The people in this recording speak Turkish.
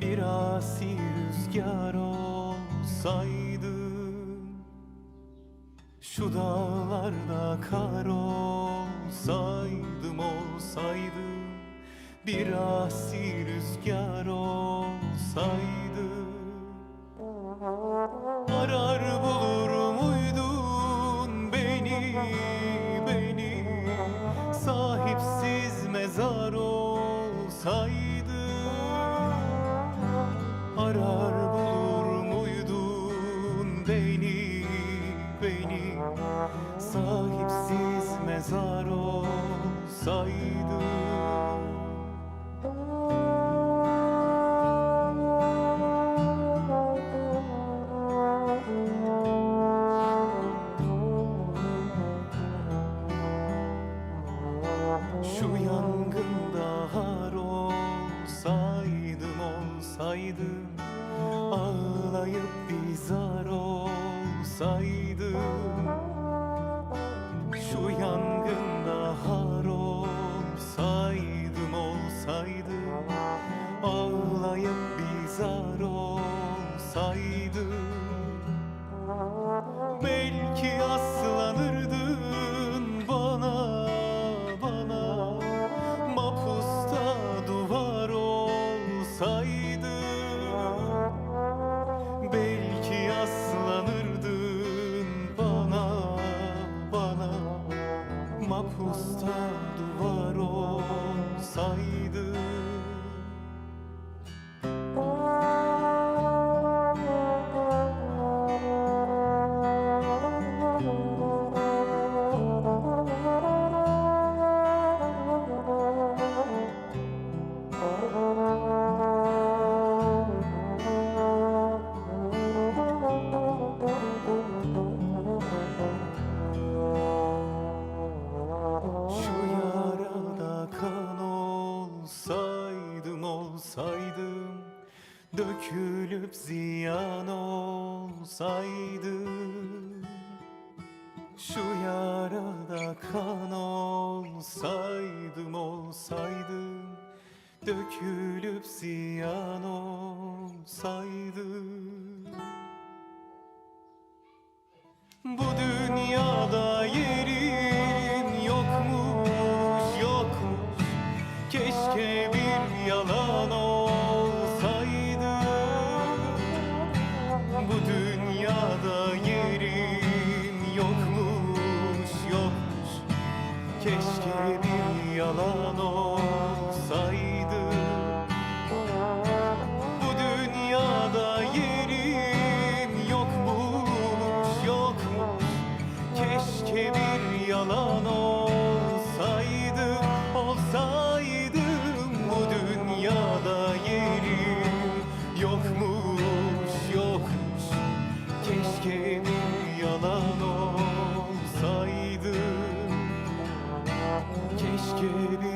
Bir asi rüzgar olsaydım Şu dağlarda kar olsaydım olsaydım Bir asi rüzgar olsaydım olsaydı Arar bulur muydun beni, beni? Sahipsiz mezar olsaydı. Şu yangında olsaydım Ağlayıp bir zar olsaydım Şu yangında har olsaydım olsaydım Ağlayıp bir zar olsaydım Mapusta duvar olsaydı olsaydım Dökülüp ziyan olsaydım Şu yarada kan olsaydım olsaydım Dökülüp ziyan olsaydım. Bu dünyada yerin yokmuş yokmuş. Keşke bir yalan olsaydı Bu dünyada yerin yokmuş yokmuş. Keşke bir yalan olsaydı geri